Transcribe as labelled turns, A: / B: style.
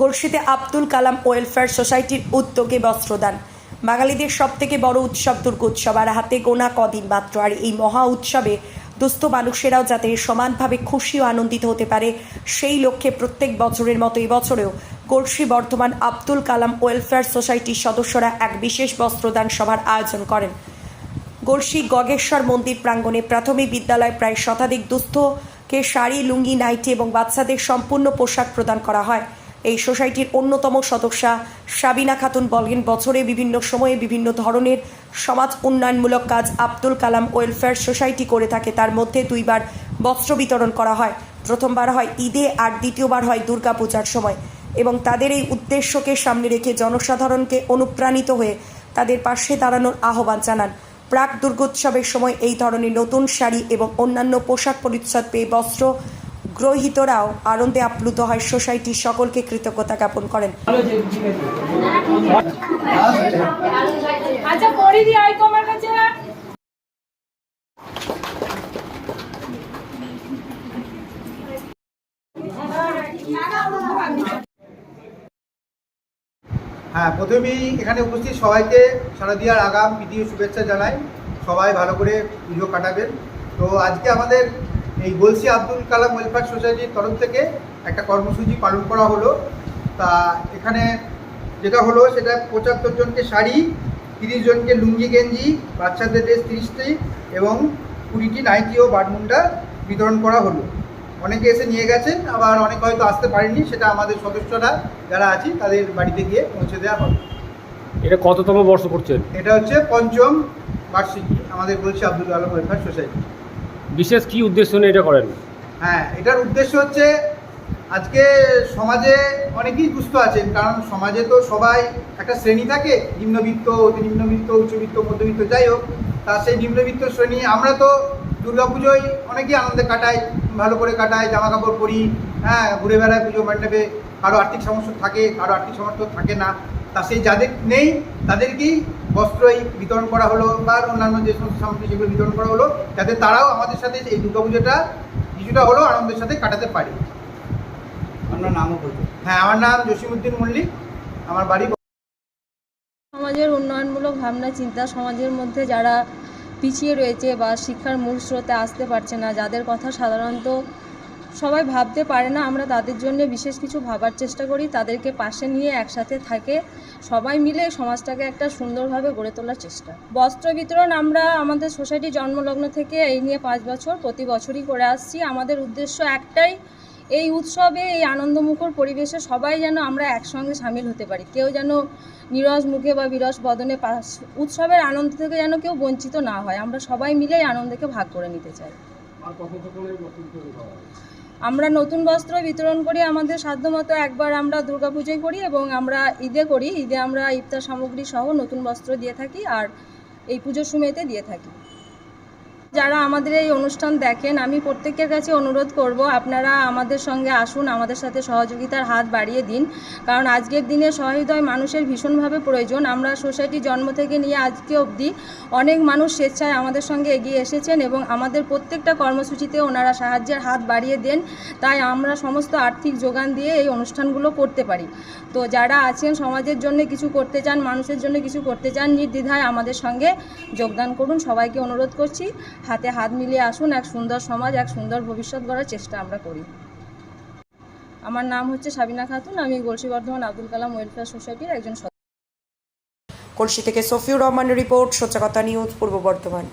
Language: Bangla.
A: গলসিতে আব্দুল কালাম ওয়েলফেয়ার সোসাইটির উদ্যোগে বস্ত্রদান। বাঙালিদের সব থেকে বড় উৎসব দুর্গোৎসব, আর হাতে গোনা কদিন মাত্র। আর এই মহা উৎসবে দুস্থ মানুষেরাও যাতে সমানভাবে খুশি ও আনন্দিত হতে পারে, সেই লক্ষ্যে প্রত্যেক বছরের মতো এবছরেও গলসি বর্ধমান আব্দুল কালাম ওয়েলফেয়ার সোসাইটির সদস্যরা এক বিশেষ বস্ত্রদান সভার আয়োজন করেন। গলসি গগেশ্বর মন্দির প্রাঙ্গণে প্রাথমিক বিদ্যালয় প্রায় শতাধিক দুস্থকে শাড়ি, লুঙ্গি, নাইটি এবং বাচ্চাদের সম্পূর্ণ পোশাক প্রদান করা হয়। এই সোসাইটির অন্যতম সদস্যা সাবিনা খাতুন বলেন, বছরে বিভিন্ন সময়ে বিভিন্ন ধরনের সমাজ উন্নয়নমূলক কাজ আব্দুল কালাম ওয়েলফেয়ার সোসাইটি করে থাকে। তার মধ্যে দুইবার বস্ত্র বিতরণ করা হয়। প্রথমবার হয় ঈদে, আর দ্বিতীয়বার হয় দুর্গাপূজার সময়। এবং তাদের এই উদ্দেশ্যকে সামনে রেখে জনসাধারণকে অনুপ্রাণিত হয়ে তাদের পাশে দাঁড়ানোর আহ্বান জানান। প্রাক দুর্গোৎসবের সময় এই ধরনের নতুন শাড়ি এবং অন্যান্য পোশাক পরিচ্ছদ পেয়ে বস্ত্র গ্রহীতরাও আনন্দে আপ্লুত হয় সোসাইটির সকলকে কৃতজ্ঞতা জ্ঞাপন করেন।
B: আচ্ছা কাছে।
C: হ্যাঁ প্রথমেই এখানে উপস্থিত সবাইকে শারদীয়ার আগাম প্রীতি শুভেচ্ছা জানাই। সবাই ভালো করে পুজো কাটাবেন। তো আজকে আমাদের এই গলসি আব্দুল কালাম ওয়েলফেয়ার সোসাইটির তরফ থেকে একটা কর্মসূচি পালন করা হলো। তা এখানে যেটা হলো সেটা পঁচাত্তর জনকে শাড়ি তিরিশ জনকে লুঙ্গি গেঞ্জি বাচ্চাদের ড্রেস তিরিশটি এবং কুড়িটি নাইটি ও বাটমুন্ডা বিতরণ করা হলো। অনেকে এসে নিয়ে গেছেন আবার অনেকে হয়তো আসতে পারেনি সেটা আমাদের সদস্যরা যারা আছি তাদের বাড়িতে গিয়ে পৌঁছে দেওয়া হবে।
D: এটা কততম বর্ষ করছেন?
C: এটা হচ্ছে পঞ্চম বার্ষিকী আমাদের বলছি আব্দুল আলম ওয়েলফেয়ার সোসাইটি।
D: বিশেষ কি উদ্দেশ্য নিয়ে এটা করেন?
C: হ্যাঁ এটার উদ্দেশ্য হচ্ছে আজকে সমাজে অনেকেই দুস্থ আছেন, কারণ সমাজে তো সবাই একটা শ্রেণি থাকে, নিম্নবিত্ত অতি নিম্নবিত্ত উচ্চবিত্ত, মধ্যবিত্ত, যাই হোক, তা সেই নিম্নবিত্ত শ্রেণি, আমরা তো দুর্গাপুজোয় অনেকেই আনন্দে কাটাই, ভালো করে কাটাই জামা কাপড় পরি হ্যাঁ ঘুরে বেড়ায় পুজো মণ্ডপে কারও আর্থিক সমস্যা থাকে, কারও আর্থিক সামর্থ্য থাকে না। তা সেই যাদের নেই তাদেরকেই বস্ত্রই বিতরণ করা হলো বা অন্যান্য যে সমস্ত সামগ্রী সেগুলো বিতরণ করা হলো যাতে তারাও আমাদের সাথে এই দুর্গাপুজোটা কিছুটা হলেও আনন্দের সাথে কাটাতে পারে।
E: আপনার নামও
C: হ্যাঁ আমার নাম জসিমুদ্দিন মল্লিক। আমার বাড়ি
F: সমাজের উন্নয়নমূলক ভাবনা চিন্তা সমাজের মধ্যে যারা পিছিয়ে রয়েছে বা শিক্ষার মূল স্রোতে আসতে পারছে না যাদের কথা সাধারণত সবাই ভাবতে পারে না, আমরা তাদের জন্য বিশেষ কিছু ভাবার চেষ্টা করি, তাদেরকে পাশে নিয়ে একসাথে থাকে, সবাই মিলে সমাজটাকে একটা সুন্দরভাবে গড়ে তোলার চেষ্টা। বস্ত্র বিতরণ আমরা আমাদের সোসাইটি জন্মলগ্ন থেকে এই নিয়ে পাঁচ বছর প্রতি বছরই করে আসছি। আমাদের উদ্দেশ্য একটাই, এই উৎসবে, এই আনন্দমুখর পরিবেশে সবাই যেন আমরা একসঙ্গে সামিল হতে পারি। কেউ যেন নিরস মুখে বা বিরস বদনে পাশ- উৎসবের আনন্দ থেকে যেন কেউ বঞ্চিত না হয়। আমরা সবাই মিলে আনন্দকে ভাগ করে নিতে চাই। আমরা নতুন বস্ত্র বিতরণ করি, আমাদের সাধ্যমতো একবার আমরা দুর্গাপুজোয় করি এবং আমরা ঈদে করি। ঈদে আমরা ইফতার সামগ্রী সহ নতুন বস্ত্র দিয়ে থাকি আর এই পুজোর সময়তে দিয়ে থাকি। যারা আমাদের এই অনুষ্ঠান দেখেন, আমি প্রত্যেকের কাছে অনুরোধ করব, আপনারা আমাদের সঙ্গে আসুন, আমাদের সাথে সহযোগিতার হাত বাড়িয়ে দিন। কারণ আজকের দিনে সহৃদয় মানুষের ভীষণভাবে প্রয়োজন। আমরা সোসাইটি জন্ম থেকে নিয়ে আজকে অবধি অনেক মানুষ স্বেচ্ছায় আমাদের সঙ্গে এগিয়ে এসেছেন এবং আমাদের প্রত্যেকটা কর্মসূচিতে ওনারা সাহায্যের হাত বাড়িয়ে দেন। তাই আমরা সমস্ত আর্থিক যোগান দিয়ে এই অনুষ্ঠানগুলো করতে পারি। তো যারা আছেন, সমাজের জন্য কিছু করতে চান, মানুষের জন্য কিছু করতে চান, নির্দ্বিধায় আমাদের সঙ্গে যোগদান করুন। সবাইকে অনুরোধ করছি। হাতে হাত মিলিয়ে আসুন, এক সুন্দর সমাজ, এক সুন্দর ভবিষ্যৎ গড়ার চেষ্টা আমরা করি। আমার নাম হচ্ছে সাবিনা খাতুন, আমি গলসি বর্ধমান আব্দুল কালাম ওয়েলফেয়ার সোসাইটির একজন
A: কলসি থেকে সফিউর রহমানের রিপোর্ট সচ্চাকতা নিউজ, পূর্ব বর্ধমান।